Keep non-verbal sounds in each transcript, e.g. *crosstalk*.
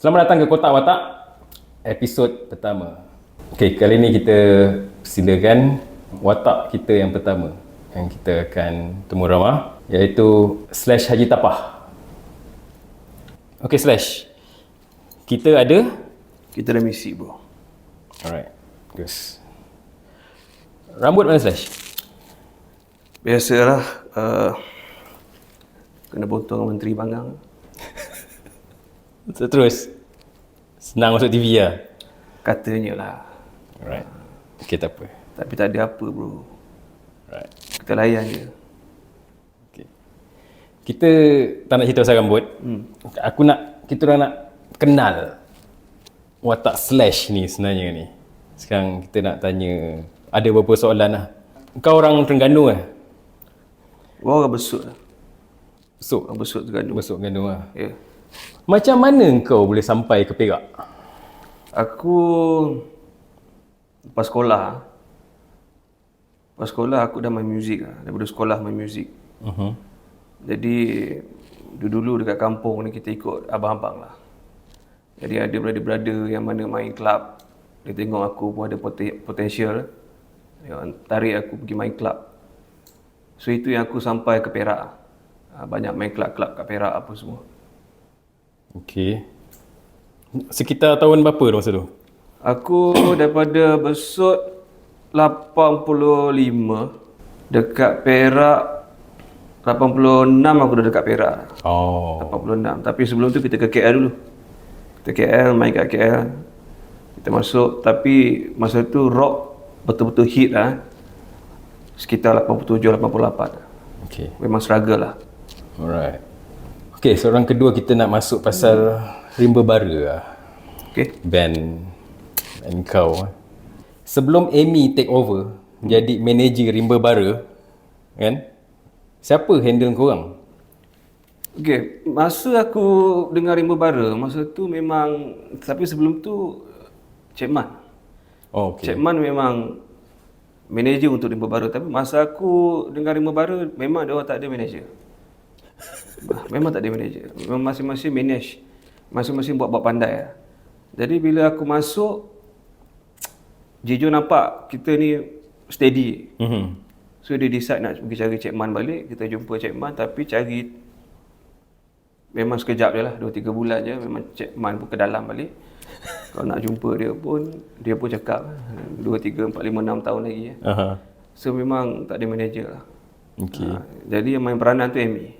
Selamat datang ke Kotak Watak episod pertama. Okey, kali ni kita silakan watak kita yang pertama yang kita akan temu ramah iaitu Slash Haji Tapah. Okey Slash. Kita ada Kita ada misi bro. Alright. Terus. Rambut mana Slash? Biasalah uh, kena potong menteri panggang. Terus. Senang masuk TV lah. Katanya lah. Alright. Okey, tak apa. Tapi tak ada apa bro. Alright. Kita layan je. Okay. Kita tak nak cerita pasal rambut. Hmm. Aku nak, kita orang nak kenal watak Slash ni sebenarnya ni. Sekarang kita nak tanya, ada beberapa soalan lah. Kau orang Terengganu eh? Gua orang besut lah. Orang besut Terengganu. Besok Terengganu lah. Ya. Macam mana kau boleh sampai ke Perak? Aku lepas sekolah Lepas sekolah aku dah main muzik lah. Daripada sekolah main muzik. Uh-huh. Jadi dulu-dulu dekat kampung ni kita ikut abang-abang lah. Jadi ada brother-brother yang mana main club. Dia tengok aku pun ada poten- potential. Dia tarik aku pergi main club. So itu yang aku sampai ke Perak. Ah, Banyak main club-club kat Perak apa semua. Okay. Sekitar tahun berapa tu masa tu? Aku *coughs* daripada besut 85 dekat Perak 86 aku dah dekat Perak. Oh. 86. Tapi sebelum tu kita ke KL dulu. Kita KL, main kat KL. Kita masuk. Tapi masa tu rock betul-betul hit lah. Sekitar 87-88. Okay. Memang struggle lah. Alright. Okay, seorang kedua kita nak masuk pasal Rimba Bara lah. Okay? band band kau sebelum Amy take over jadi manager Rimba Bara kan siapa handle korang Okay. Masa aku dengar Rimba Bara, masa tu memang... Tapi sebelum tu, Cik Man. oh okay Cik Man memang manager untuk Rimba Bara. Tapi masa aku dengar Rimba Bara, memang dia orang tak ada manager. Memang tak ada manager. Memang masing-masing manage. Masing-masing buat-buat pandai lah. Jadi bila aku masuk, Jijo nampak kita ni steady. mm-hmm. So dia decide nak pergi cari Cik Man balik. Kita jumpa Cik Man tapi cari memang sekejap je lah. 2-3 bulan je memang Cik Man pun ke dalam balik. *laughs* Kalau nak jumpa dia pun, dia pun cakap 2, 3, 4, 5, 6 tahun lagi. Ya. Aha. So memang tak ada manager lah. okay Ha, jadi yang main peranan tu Amy.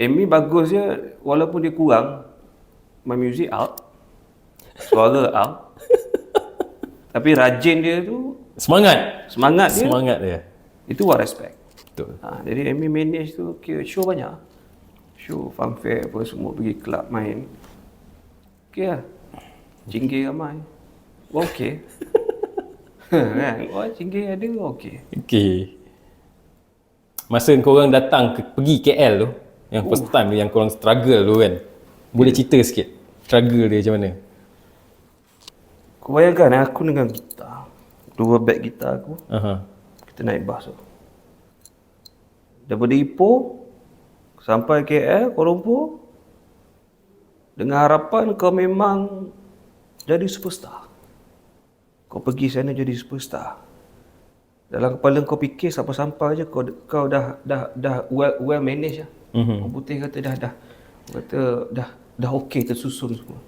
Amy bagus je walaupun dia kurang main music out. Suara out. *laughs* Tapi rajin dia tu semangat semangat dia semangat dia itu what respect. betul Ha, jadi Amy manage tu kira show banyak. Show, funfair apa semua pergi club main. Okay lah. Cinggir ramai. Okay. *laughs* kan? Oh, cinggir ada okay. okay masa korang datang ke, pergi KL tu yang first time tu yang korang struggle tu kan boleh cerita sikit struggle dia macam mana Kau bayangkan eh, aku dengan gitar. Dua beg gitar aku. Aha. Kita naik bas tu. Daripada Ipoh sampai KL, Kuala Lumpur. Dengan harapan kau memang jadi superstar. Kau pergi sana jadi superstar. Dalam kepala kau fikir sampai-sampai je kau kau dah dah dah well well managed lah. Mhm. Orang putih kata dah dah kata dah dah okey tersusun semua.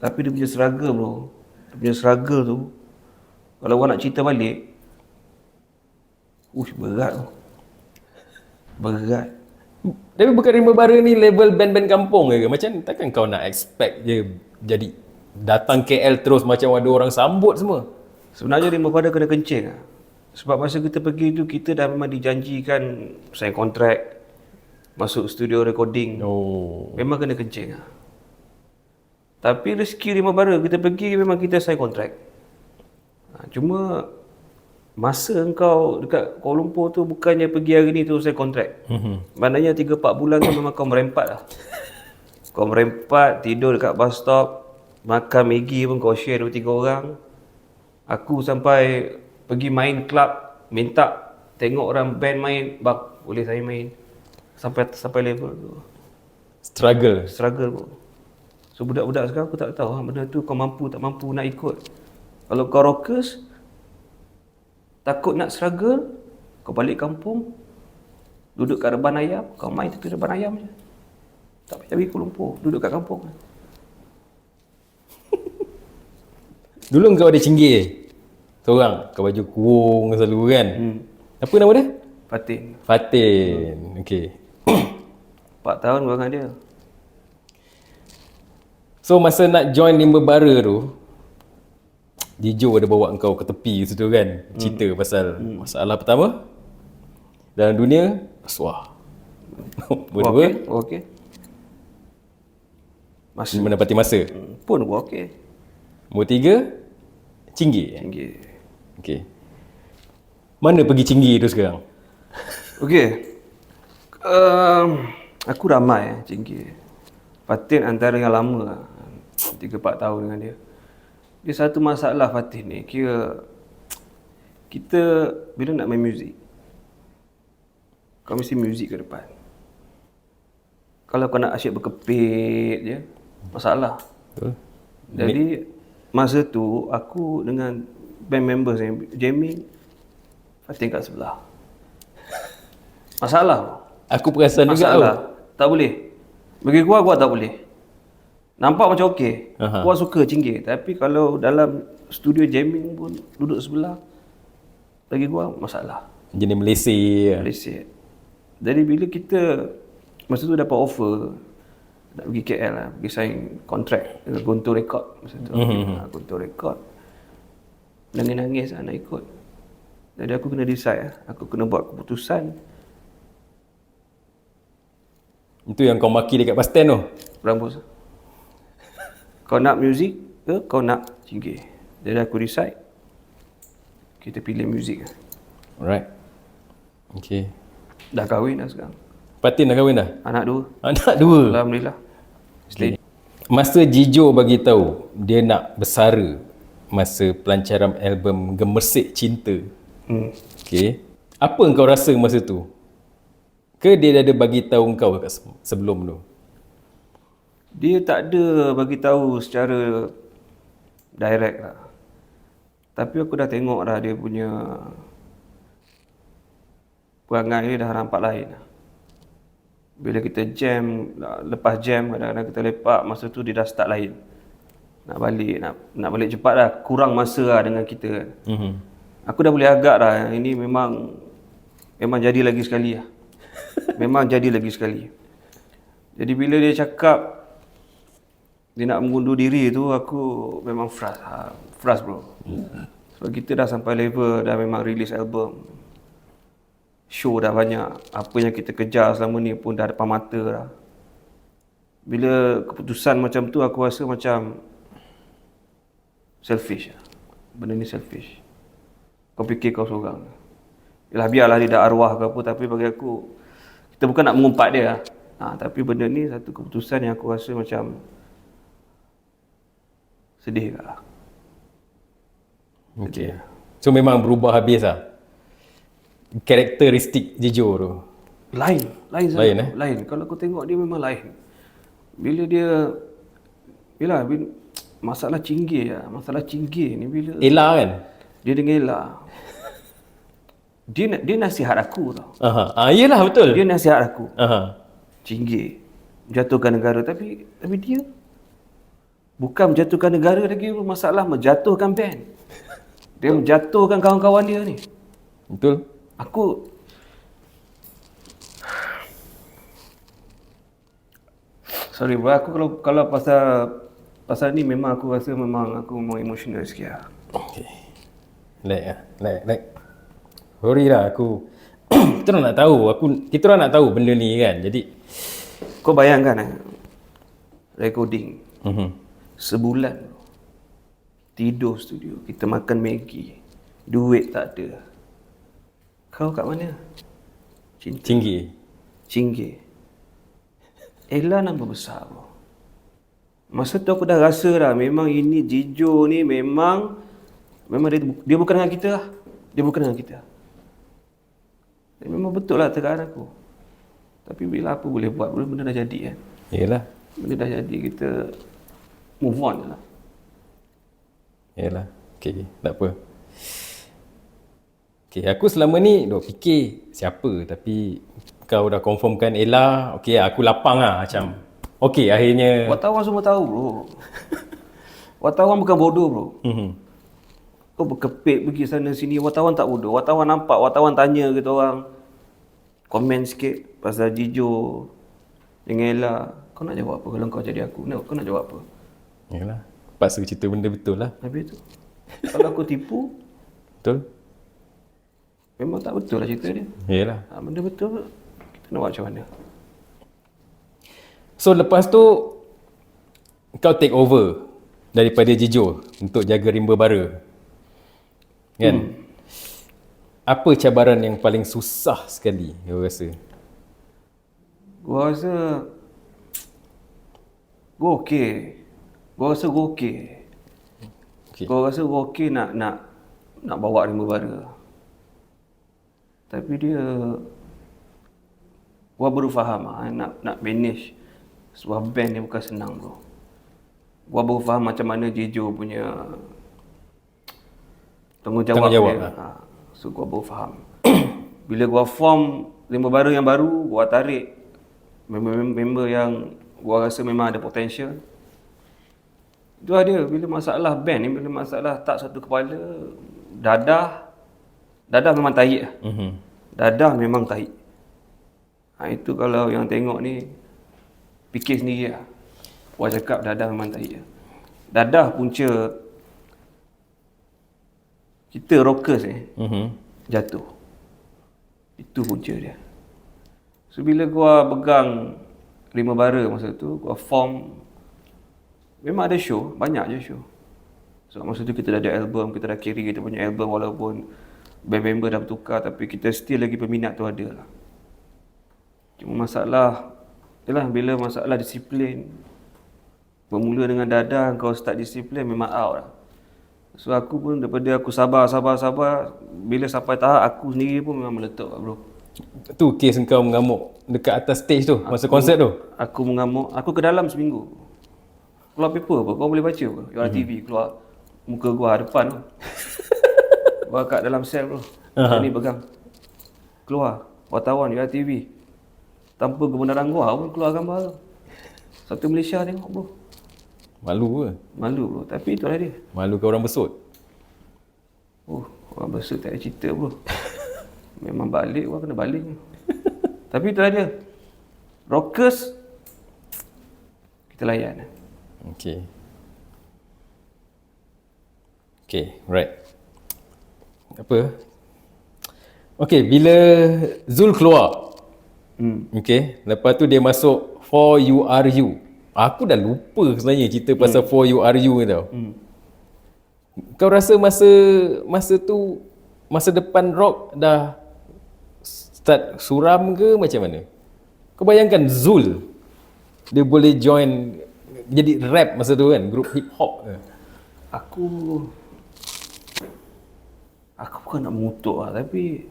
Tapi dia punya struggle bro. Dia punya struggle tu kalau orang nak cerita balik Ush berat tu. Berat. Tapi bukan Rimba Bara ni level band-band kampung ke? Macam takkan kau nak expect je jadi datang KL terus macam ada orang sambut semua? Sebenarnya dia pada kena kencing lah. Sebab masa kita pergi tu kita dah memang dijanjikan sign kontrak masuk studio recording. Oh. Memang kena kencing lah. Tapi rezeki lima bara kita pergi memang kita sign kontrak. Ha, cuma masa engkau dekat Kuala Lumpur tu bukannya pergi hari ni tu sign kontrak. Mhm. Maknanya 3 4 bulan tu memang kau merempat lah. Kau merempat, tidur dekat bus stop, makan Maggi pun kau share 2 3 orang. Aku sampai pergi main club, minta tengok orang band main, bak boleh saya main. Sampai sampai level tu. Struggle. Struggle pun. So budak-budak sekarang aku tak tahu ha, benda tu kau mampu tak mampu nak ikut. Kalau kau rockers takut nak struggle, kau balik kampung duduk kat reban ayam, kau main tepi reban ayam je. Tak payah pergi Kuala Lumpur, duduk kat kampung. *laughs* Dulu kau ada cinggir. Seorang kau baju kurung selalu kan. Hmm. Apa nama dia? Fatin. Fatin. Okey. *coughs* 4 tahun dengan dia. So masa nak join Limba Bara tu Jijo ada bawa kau ke tepi situ kan Cerita hmm. pasal hmm. masalah pertama Dalam dunia Rasuah *laughs* Berdua Okey. Okey. Masa Menepati masa hmm, pun gua okey. Nombor tiga Cinggir Tinggi. Okey Mana pergi cinggir tu sekarang? Okey. Um, aku ramai eh, tinggi. Fatin antara yang lama lah. 3-4 tahun dengan dia. Dia satu masalah Fatin ni. Kira kita bila nak main muzik. Kau mesti muzik ke depan. Kalau kau nak asyik berkepit je. Masalah. Betul Jadi masa tu aku dengan band members yang jamming Fatin kat sebelah. Masalah. Aku perasan juga tau Masalah. Tak boleh. Bagi gua gua tak boleh. Nampak macam okey. Gua suka cinggir. Tapi kalau dalam studio jamming pun duduk sebelah bagi gua masalah. Jenis Malaysia Malaysia. Jadi bila kita masa tu dapat offer nak pergi KL lah, pergi sign kontrak Guntur Record masa tu. Mm-hmm. Guntur Record. Nangis-nangis lah nak ikut. Jadi aku kena decide lah. Aku kena buat keputusan Itu yang kau maki dekat bus stand tu Rambus. Kau nak muzik ke kau nak cinggir? Jadi aku decide kita pilih muzik. Alright Okay Dah kahwin dah sekarang. Fatin dah kahwin dah? Anak dua. Anak dua Alhamdulillah. Stay. Masa Jijo bagi tahu dia nak bersara masa pelancaran album Gemersik Cinta. Hmm. Okey. Apa engkau rasa masa tu? Ke dia dah ada bagi tahu kat se- sebelum tu? Dia tak ada bagi tahu secara direct lah. Tapi aku dah tengok dah dia punya perangai dia dah nampak lain lah. Bila kita jam, lepas jam kadang-kadang kita lepak, masa tu dia dah start lain. Nak balik, nak nak balik cepat dah. Kurang masa lah dengan kita kan. Mhm. Aku dah boleh agak dah. Ini memang memang jadi lagi sekali lah. Memang jadi lagi sekali. Jadi bila dia cakap dia nak mengundur diri tu aku memang frust. Ha, frust bro. Sebab kita dah sampai level dah memang release album. Show dah banyak. Apa yang kita kejar selama ni pun dah depan mata dah. Bila keputusan macam tu aku rasa macam selfish lah. Benda ni selfish. Kau fikir kau seorang. Yalah biarlah dia dah arwah ke apa tapi bagi aku kita bukan nak mengumpat dia lah. Ha, tapi benda ni satu keputusan yang aku rasa macam sedih lah. Okey. So memang berubah habis lah. Karakteristik Jijo tu. Lain, lain sangat. Lain, eh? Lain. Kalau kau tengok dia memang lain. Bila dia bila, bila masalah cinggir lah. Masalah cinggir ni bila Ella kan? dia dengan Ella. Dia dia nasihat aku tau. Aha. Ah, yelah betul. Dia nasihat aku. Aha. Cinggir. Jatuhkan negara tapi tapi dia bukan menjatuhkan negara lagi masalah menjatuhkan band. Dia menjatuhkan kawan-kawan dia ni. Betul. Aku Sorry bro, aku kalau kalau pasal pasal ni memang aku rasa memang aku memang emotional sikit lah. Okey. Like lah. Like, like. Sorry lah aku. *clears throat* kita orang nak tahu. Aku, kita orang nak tahu benda ni kan. Jadi. Kau bayangkan eh, recording Mhm. sebulan tidur studio, kita makan Maggi, duit tak ada. Kau kat mana? Cinta. Tinggi. Cinggir. Ella nama besar bro. Masa tu aku dah rasa dah memang ini Jijo ni memang memang dia, dia bukan dengan kita lah. Dia bukan dengan kita. Dia memang betul lah tegaan aku. Tapi bila apa boleh buat? Benda dah jadi kan. Yelah. Benda dah jadi kita move on je lah. Yalah. Okay, tak apa. Okay, aku selama ni duk fikir siapa tapi kau dah confirmkan Ella, okay aku lapang lah macam. Okay, akhirnya Wartawan semua tahu bro. *laughs* Wartawan bukan bodoh bro. Mhm. Kau berkepit pergi sana sini, wartawan tak bodoh. Wartawan nampak, wartawan tanya kita orang. Komen sikit pasal Jijo dengan Ella. Kau nak jawab apa kalau kau jadi aku? Nak, kau nak jawab apa? Yalah. Paksa cerita benda betul lah. Habis tu. kalau aku tipu, Betul? memang tak betul lah cerita dia. Yalah. Ha, benda betul, kita nak buat macam mana? So lepas tu kau take over daripada Jijo untuk jaga rimba bara. Kan? Hmm. Apa cabaran yang paling susah sekali kau rasa? Gua rasa gua okey. Gua rasa gua okey. Okey. Gua rasa gua okey nak nak nak bawa rimba bara. Tapi dia gua baru faham ah, nak nak manage sebuah band ni bukan senang bro. Gua baru faham macam mana Jejo punya tanggungjawab, Tanggungjawab, dia. Ha. So gua baru faham. *clears throat* Bila gua form rimba bara yang baru, gua tarik member-member yang gua rasa memang ada potential. Itu ada bila masalah band ni, bila masalah tak satu kepala, dadah dadah memang tahi lah. Mhm. Dadah memang tahi. Ha, itu kalau yang tengok ni fikir sendiri lah. Gua cakap dadah memang tahi lah. Dadah punca kita rockers ni Mhm. jatuh. Itu punca dia. So bila gua pegang lima bara masa tu, gua form memang ada show, banyak je show. So masa tu kita dah ada album, kita dah carry kita punya album walaupun band member dah bertukar tapi kita still lagi peminat tu ada lah. Cuma masalah Yalah bila masalah disiplin Bermula dengan dadah kau start disiplin memang out lah So aku pun daripada aku sabar sabar sabar Bila sampai tahap aku sendiri pun memang meletup bro. Tu kes kau mengamuk dekat atas stage tu masa konsert tu. Aku mengamuk, aku ke dalam seminggu. Keluar paper apa, kau boleh baca apa? Yang TV keluar muka gua depan tu. *laughs* Gua kat dalam sel bro. Uh-huh. Ni pegang. Keluar, wartawan UR TV Tanpa kebenaran gua pun keluar gambar tu. Satu Malaysia tengok bro Malu ke? Malu bro, tapi itulah dia Malu ke orang besut? Oh, orang besar tak ada cerita bro. *laughs* Memang balik, orang kena balik. *laughs* Tapi itulah dia. Rockers, kita layan. Okay. Okay, right. Apa? Okay, bila Zul keluar. Hmm. Okay, lepas tu dia masuk 4URU. Aku dah lupa sebenarnya cerita pasal 4URU ni tau. Hmm. Kau rasa masa masa tu masa depan rock dah start suram ke macam mana? Kau bayangkan Zul dia boleh join jadi rap masa tu kan, grup hip hop ke. Aku Aku bukan nak mengutuk lah tapi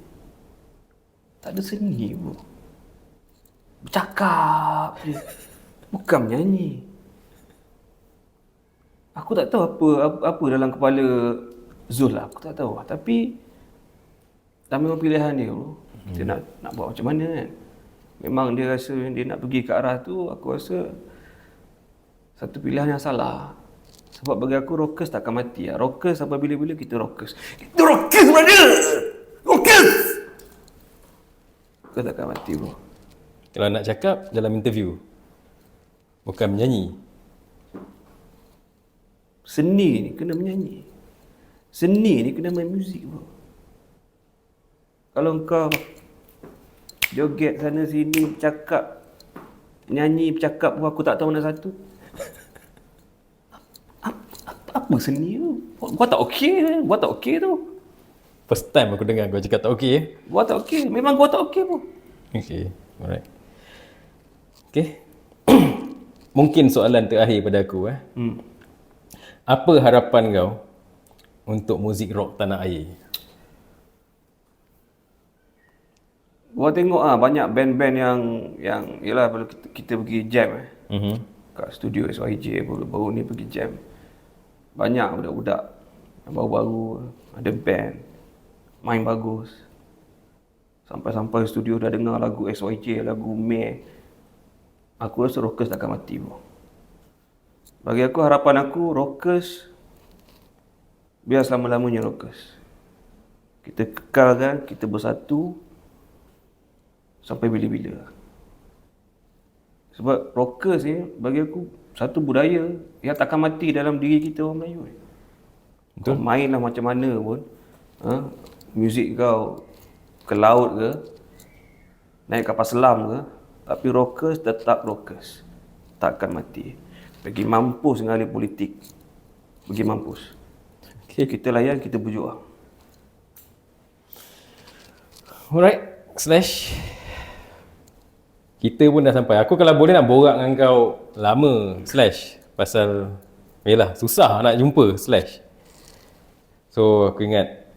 tak ada seni bro. Bercakap je. Bukan menyanyi. Aku tak tahu apa apa, apa dalam kepala Zul lah. Aku tak tahu. Tapi dah memang pilihan dia bro. Dia nak nak buat macam mana kan. Memang dia rasa dia nak pergi ke arah tu, aku rasa satu pilihan yang salah. Sebab bagi aku rockers takkan mati lah. Rockers sampai bila-bila kita rockers. Kita rockers brother! Rockers! Kau takkan mati bro. Kalau nak cakap dalam interview bukan menyanyi. Seni ni kena menyanyi. Seni ni kena main muzik bro. Kalau kau joget sana sini bercakap nyanyi bercakap pun aku tak tahu mana satu. Apa, apa, apa seni tu? Gua tak okey, gua tak okey tu. First time aku dengar kau cakap tak okey eh. Gua tak okey, memang gua tak okey pun. Okay, alright. Okay. Mungkin soalan terakhir pada aku eh. Hmm. Apa harapan kau untuk muzik rock tanah air? Gua tengok ah banyak band-band yang yang yalah bila kita, kita pergi jam eh. Mhm. kat studio SYJ baru-baru ni pergi jam. Banyak budak-budak yang baru-baru ada band main bagus. Sampai-sampai studio dah dengar lagu SYJ, lagu Meh. Aku rasa rockers takkan mati bro. Bagi aku harapan aku rockers biar selama-lamanya rockers. Kita kekalkan, kita bersatu sampai bila-bila. Sebab rockers ni bagi aku satu budaya yang takkan mati dalam diri kita orang Melayu ni. Betul. Kau mainlah macam mana pun. Ha? Muzik kau ke laut ke, naik kapal selam ke, tapi rockers tetap rockers. Takkan mati. Bagi mampus dengan ahli politik. Bagi mampus. Okay. Kita layan, kita berjuang. Alright, Slash. Kita pun dah sampai. Aku kalau boleh nak borak dengan kau lama, Slash. Pasal, yelah, susah nak jumpa, Slash. So, aku ingat,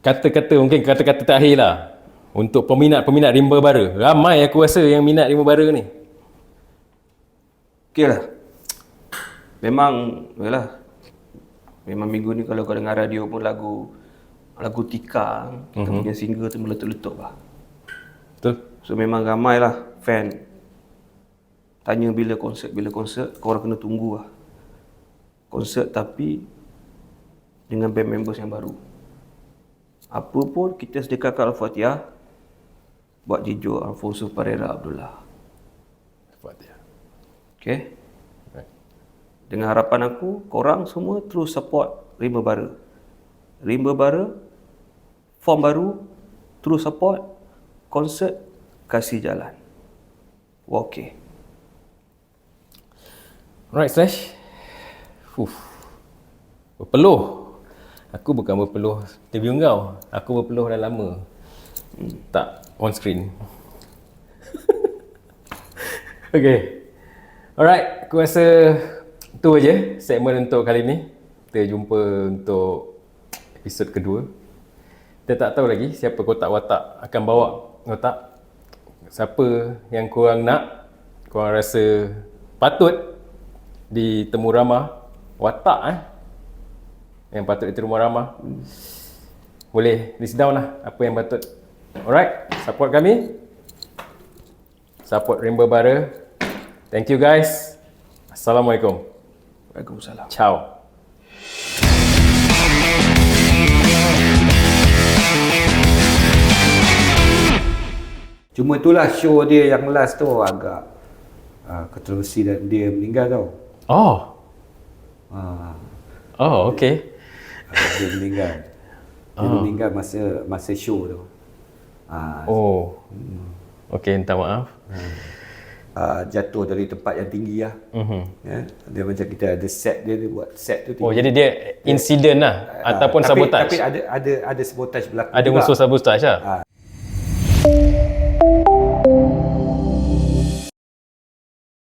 kata-kata, mungkin kata-kata terakhir lah. Untuk peminat-peminat rimba bara. Ramai aku rasa yang minat rimba bara ni. Okey lah. Memang, yelah. Memang minggu ni kalau kau dengar radio pun lagu lagu Tika, kita mm-hmm. punya single tu meletup-letup lah. Betul? So memang ramai lah fan tanya bila konsert, bila konsert, korang kena tunggu lah. Konsert tapi dengan band members yang baru. Apa pun kita sediakan Al-Fatihah buat Jijo Alfonso Pereira Abdullah. Al-Fatihah. Okay? Dengan harapan aku, korang semua terus support Rimba Bara. Rimba Bara, form baru, terus support, konsert, kasih jalan. Okay. Alright, Slash. Fuh. Berpeluh. Aku bukan berpeluh interview kau. Aku berpeluh dah lama. Hmm, tak on screen. *laughs* okay. Alright, aku rasa tu aja segmen untuk kali ni. Kita jumpa untuk episod kedua. Kita tak tahu lagi siapa kotak watak akan bawa kotak. Siapa yang korang nak, korang rasa patut di temu ramah watak eh. Yang patut di temu ramah. Boleh list down lah apa yang patut. Alright, support kami. Support Rainbow Bara. Thank you guys. Assalamualaikum. Waalaikumsalam. Ciao. Cuma itulah show dia yang last tu agak uh, kontroversi dan dia meninggal tau. Oh. Uh, Oh, okay. dia meninggal. Dia meninggal masa masa show tu. Uh, Oh. Okay, minta maaf. uh, jatuh dari tempat yang tinggi lah. Mhm. Ya, dia macam kita ada set dia, dia buat set tu tinggi. Oh, jadi dia insiden lah Ah, ataupun tapi, sabotage. Tapi ada ada ada sabotage berlaku Ada juga. unsur sabotage lah. Ah,